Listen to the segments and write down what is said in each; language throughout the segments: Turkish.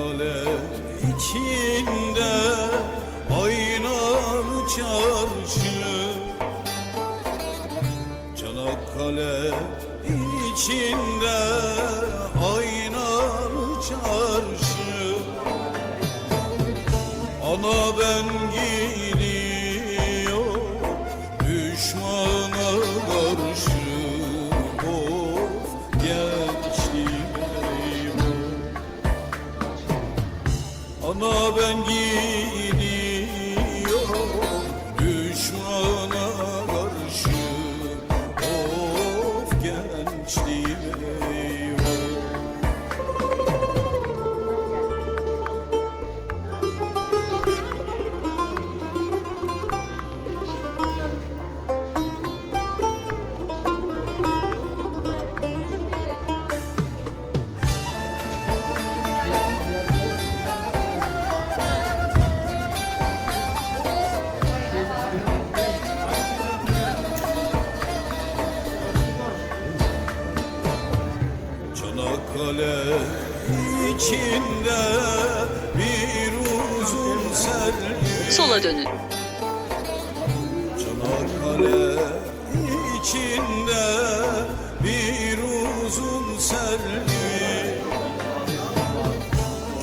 Çanakkale içinde aynalı çarşı Çanakkale içinde aynalı çarşı Ana ben gidiyor düşmana Ana ben gidiyor Çanakkale içinde bir uzun selvi Sola dönün. Çanakkale içinde bir uzun selvi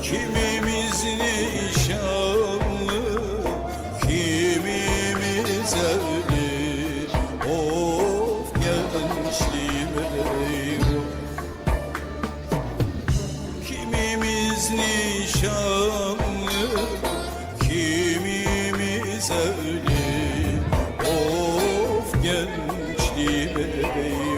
Kimimiz nişanlı, Nişanlı, kimimiz evli Of gençliğim eyvah